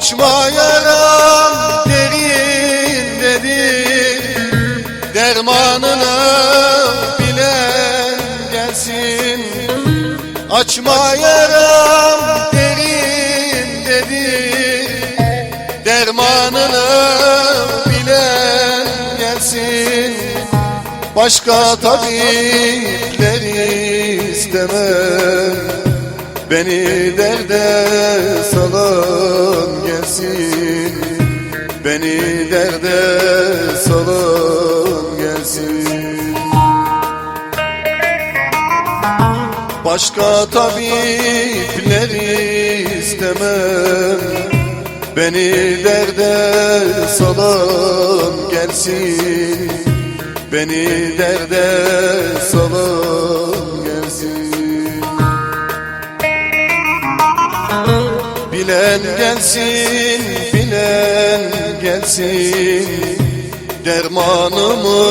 Açma yaram derin dedir Dermanını bilen gelsin. Açma yaram derin dedir Dermanını bilen gelsin. Başka tabipleri istemem. Beni derde salan Beni derde salan gelsin. Başka tabipleri istemem. Beni derde salan gelsin. Beni derde salan gelsin. Bilen gelsin, gelsin Dermanımı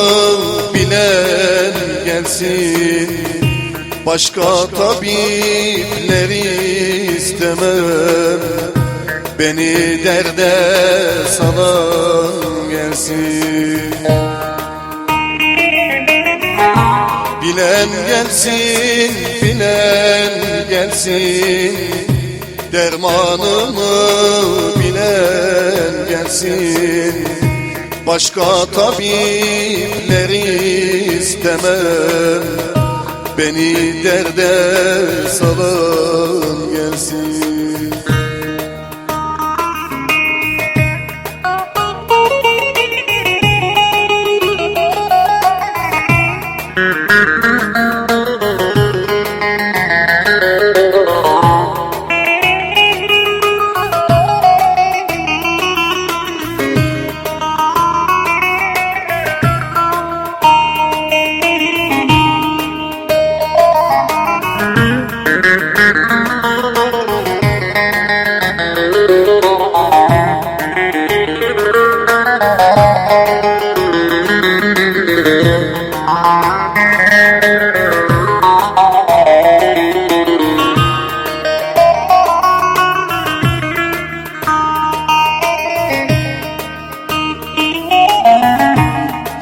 bilen gelsin. Başka tabipleri istemem Beni derde salan gelsin. Bilen gelsin, bilen gelsin Dermanımı bilen gelsin. Başka tabipleri istemem. Beni derde salan gelsin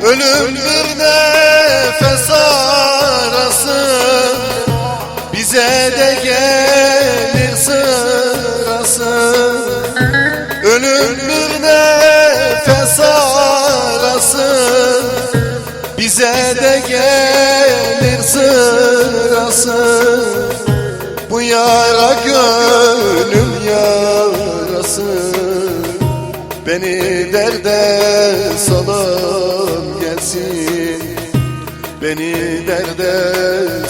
Ölüm nefes arası Bize de gelir sırası. Ölüm Bize de gelir sırası. Bu yara gönül yarası. Beni derde salan gelsin. Beni derde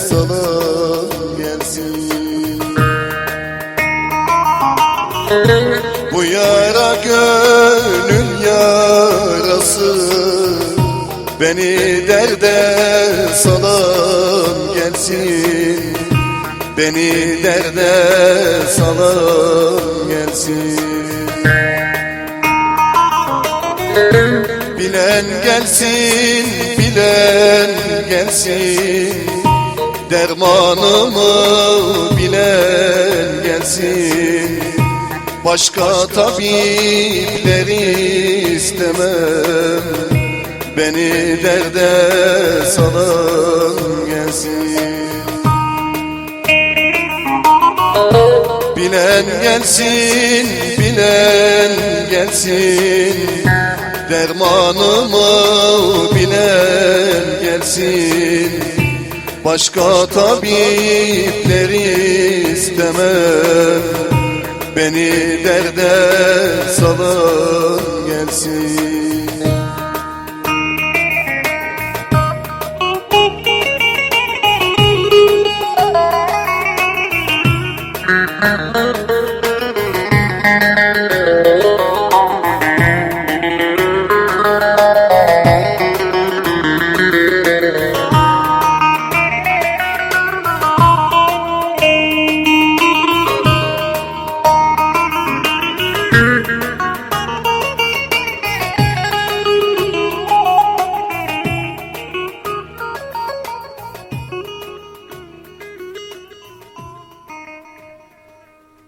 salan gelsin. Bu yara gönül yarası Beni derde salan gelsin. Beni derde salan gelsin. Bilen gelsin, bilen gelsin. Dermanımı bilen gelsin. Başka tabipleri istemem Beni derde salan gelsin. Bilen gelsin, bilen gelsin. Dermanımı bilen gelsin. Başka tabipleri istemem. Beni derde salan gelsin Uh-huh.